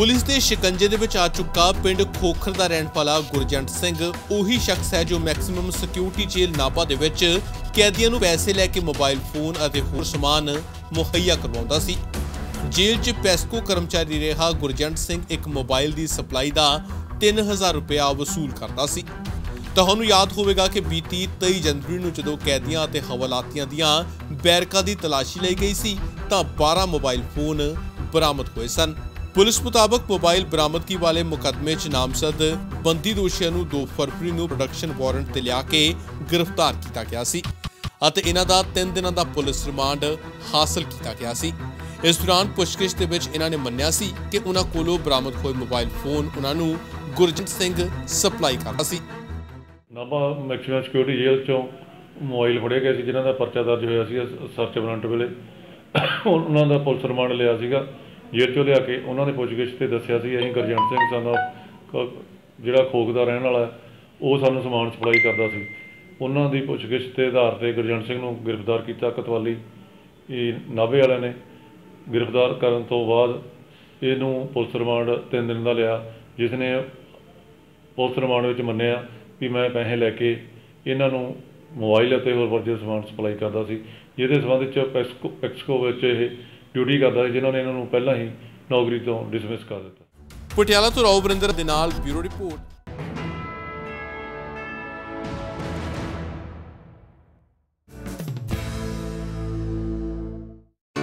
Police ਦੇ ਸ਼ਿਕੰਜੇ ਦੇ ਵਿੱਚ ਆ ਚੁੱਕਾ ਪਿੰਡ ਖੋਖਰ ਦਾ ਰਹਿਣ ਵਾਲਾ ਗੁਰਜੰਟ ਸਿੰਘ। ਉਹੀ ਸ਼ਖਸ ਹੈ ਜੋ ਮੈਕਸਿਮਮ ਸਿਕਿਉਰਿਟੀ ਜੇਲ੍ਹ ਨਾਭਾ ਦੇ ਵਿੱਚ ਕੈਦੀਆਂ ਨੂੰ ਪੈਸੇ ਲੈ ਕੇ ਮੋਬਾਈਲ ਫੋਨ ਅਤੇ ਹੋਰ ਸਮਾਨ ਮੁਹੱਈਆ ਕਰਵਾਉਂਦਾ ਸੀ। ਜੇਲ੍ਹ 'ਚ ਪੈਸਕੋ ਕਰਮਚਾਰੀ ਰਿਹਾ ਗੁਰਜੰਟ ਸਿੰਘ ਇੱਕ ਮੋਬਾਈਲ ਦੀ ਸਪਲਾਈ ਦਾ 3000 ਰੁਪਇਆ ਵਸੂਲ ਕਰਦਾ ਸੀ। ਤੁਹਾਨੂੰ ਯਾਦ ਹੋਵੇਗਾ ਕਿ ਬੀਤੀ 23 ਜਨਵਰੀ ਨੂੰ ਜਦੋਂ ਕੈਦੀਆਂ ਅਤੇ ਹਵਾਲਾਤੀਆਂ ਦੀਆਂ ਬੈਰਕਾਂ ਦੀ ਤਲਾਸ਼ੀ ਲਈ ਗਈ ਸੀ, ਤਾਂ 12 ਮੋਬਾਈਲ ਫੋਨ ਬਰਾਮਦ ਹੋਏ ਸਨ। ਪੁਲਿਸ ਮੁਤਾਬਕ ਮੋਬਾਈਲ ਬਰਾਮਦਗੀ ਵਾਲੇ ਮੁਕੱਦਮੇ 'ਚ ਨਾਮਜ਼ਦ ਬੰਦੀ ਦੋਸ਼ੀਆਂ ਨੂੰ 2 ਫਰਵਰੀ ਨੂੰ ਪ੍ਰੋਡਕਸ਼ਨ ਵਾਰੰਟ ਤੇ ਲਿਆ ਕੇ ਗ੍ਰਿਫਤਾਰ ਕੀਤਾ ਗਿਆ ਸੀ ਅਤੇ ਇਹਨਾਂ ਦਾ 3 ਦਿਨਾਂ ਦਾ ਪੁਲਿਸ ਰਿਮਾਂਡ ਹਾਸਲ ਕੀਤਾ ਗਿਆ ਸੀ। ਇਸ ਦੌਰਾਨ ਪੁੱਛਗਿੱਛ ਦੇ ਵਿੱਚ ਇਹਨਾਂ ਨੇ ਮੰਨਿਆ ਸੀ ਕਿ ਉਹਨਾਂ ਕੋਲੋਂ ਬਰਾਮਦ ਹੋਏ ਮੋਬਾਈਲ ਫੋਨ ਉਹਨਾਂ ਨੂੰ ਗੁਰਜੰਟ ਸਿੰਘ ਸਪਲਾਈ ਕਰਦਾ ਸੀ। ਨਾਭਾ ਮੈਕਸਿਮਮ ਸਿਕਿਉਰਿਟੀ ਜੇਲ੍ਹ ਚੋਂ ਮੋਬਾਈਲ ਫੜਿਆ ਗਿਆ ਸੀ, ਜਿਨ੍ਹਾਂ ਦਾ ਪਰਚਾ ਦਰਜ ਹੋਇਆ ਸੀ ਸਰਚ ਵਾਰੰਟ ਵੇਲੇ। ਉਹਨਾਂ ਦਾ ਪੁਲਿਸ ਰਿਮਾਂਡ ਲਿਆ ਸੀਗਾ। ਜੇਲ੍ਹ ਚੋਂ ਲਿਆ ਕੇ ਉਹਨਾਂ ਨੇ ਪੁੱਛਗਿੱਛ ਤੇ ਦੱਸਿਆ ਸੀ, ਅਸੀਂ ਗੁਰਜੰਟ ਸਿੰਘ ਸਾਨੂੰ ਜਿਹੜਾ ਖੋਖ ਦਾ ਰਹਿਣ ਵਾਲਾ ਉਹ ਸਾਨੂੰ ਸਮਾਨ ਸਪਲਾਈ ਕਰਦਾ ਸੀ। ਉਹਨਾਂ ਦੀ ਪੁੱਛਗਿੱਛ ਦੇ ਆਧਾਰ ਤੇ ਗੁਰਜੰਟ ਸਿੰਘ ਨੂੰ ਗ੍ਰਿਫਤਾਰ ਕੀਤਾ ਕਤਵਾਲੀ, ਇਹ ਨਾਭੇ ਵਾਲਿਆਂ ਨੇ। ਗ੍ਰਿਫਤਾਰ ਕਰਨ ਤੋਂ ਬਾਅਦ ਇਹਨੂੰ ਪੁਲਿਸ ਰਿਮਾਂਡ ਤਿੰਨ ਦਿਨ ਦਾ ਲਿਆ, ਜਿਸ ਨੇ ਪੁਲਿਸ ਰਿਮਾਂਡ ਵਿੱਚ ਮੰਨਿਆ ਵੀ ਮੈਂ ਪੈਸੇ ਲੈ ਕੇ ਇਹਨਾਂ ਨੂੰ ਮੋਬਾਈਲ ਅਤੇ ਹੋਰ ਵਰਜਿਤ ਸਮਾਨ ਸਪਲਾਈ ਕਰਦਾ ਸੀ। ਜਿਹਦੇ ਸੰਬੰਧ ਵਿੱਚ ਪੈਸਕੋ ਪੈਕਸਕੋ ਵਿੱਚ ਇਹ ਡਿਊਟੀ ਕਰਦਾ ਸੀ ਜਿਨ੍ਹਾਂ ਨੇ ਇਹਨਾਂ ਨੂੰ ਪਹਿਲਾਂ ਹੀ ਨੌਕਰੀ ਤੋਂ ਡਿਸਮਿਸ ਕਰ ਦਿੱਤਾ। ਪਟਿਆਲਾ ਤੋਂ ਰਾਓ ਵਰਿੰਦਰ ਦੇ ਨਾਲ ਬਿਊਰੋ ਰਿਪੋਰਟ।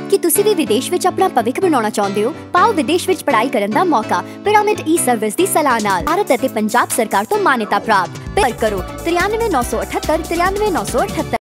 ਕੀ ਤੁਸੀਂ ਵੀ ਵਿਦੇਸ਼ ਵਿੱਚ ਆਪਣਾ ਭਵਿੱਖ ਬਣਾਉਣਾ ਚਾਹੁੰਦੇ ਹੋ? ਪਾਓ ਵਿਦੇਸ਼ ਵਿੱਚ ਪੜ੍ਹਾਈ ਕਰਨ ਦਾ ਮੌਕਾ। ਪਿਰਾਮਿਡ ਈ ਸਰਵਿਸ ਦੀ ਸਲਾਹ ਨਾਲ ਭਾਰਤ ਅਤੇ ਪੰਜਾਬ ਸਰਕਾਰ ਤੋਂ ਮਾਨਤਾ ਪ੍ਰਾਪਤ। ਪਰ ਕਰੋ 93978 93978